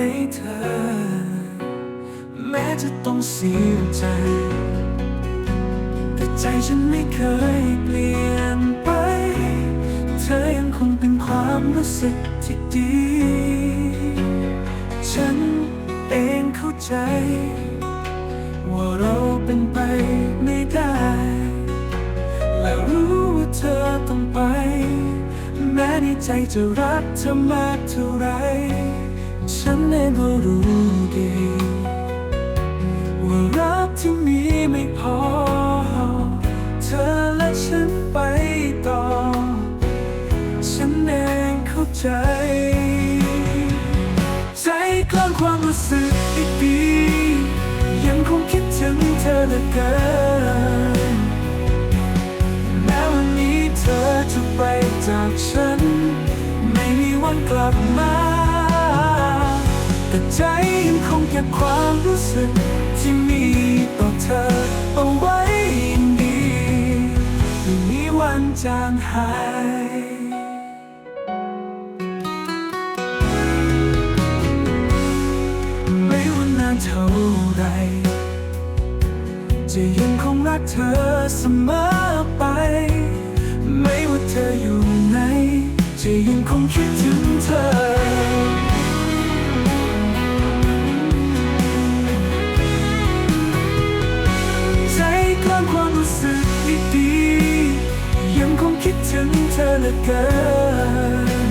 ให้เธอ แม้จะต้องเสียใจ แต่ใจฉันไม่เคยเปลี่ยนไป เธอยังคงเป็นความรู้สึกที่ดี ฉันเองเข้าใจ ว่าเราเป็นไปไม่ได้ และรู้ว่าเธอต้องไป แม้ในใจจะรักเธอมากเท่าไร ฉันเองก็รู้ดีว่ารักที่มีไม่พอ เธอและฉันไปต่อ ฉันเองเข้าใจ ใจกลางความรู้สึกดีๆยังคงคิดถึงเธอเหลือเกินแม้วันนี้เธอจะไปจากฉัน ไม่มีวันกลับมา ใจยังคงเก็บความรู้สึกที่มีต่อเธอเอาไว้ดีไม่มีวันจางหายไม่ว่านานเท่าไรจะยังคงรักเธอเสมอไป ไม่ว่าเธออยู่ไหน จะยังคงคิดถึง รู้สึกดีๆยังคงคิดถึงเธอเหลือเกิน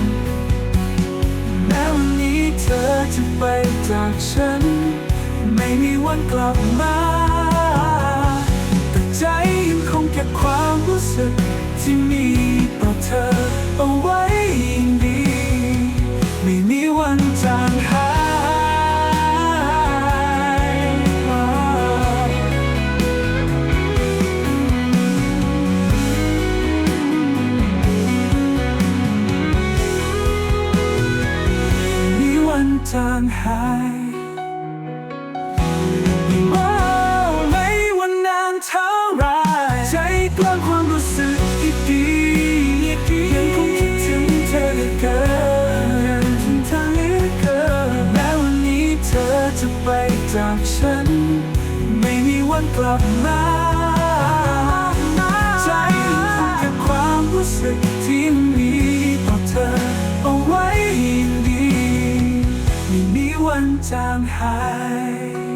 แม้วันนี้เธอจะไปจากฉัน ไม่มีวันกลับมาแต่ใจยังคงเก็บความรู้สึกที่มีต่อเธอ จางหายว่าไม่วันนานเท่าไรใจกลางความรู้สึกดีๆยังคงคิดถึงเธอเกินถึงเธอเหลือเกินแม้วันนี้เธอจะไปจากฉัน ไม่มีวันกลับมาใจยังคงเก็บความรู้สึกที่ จางหาย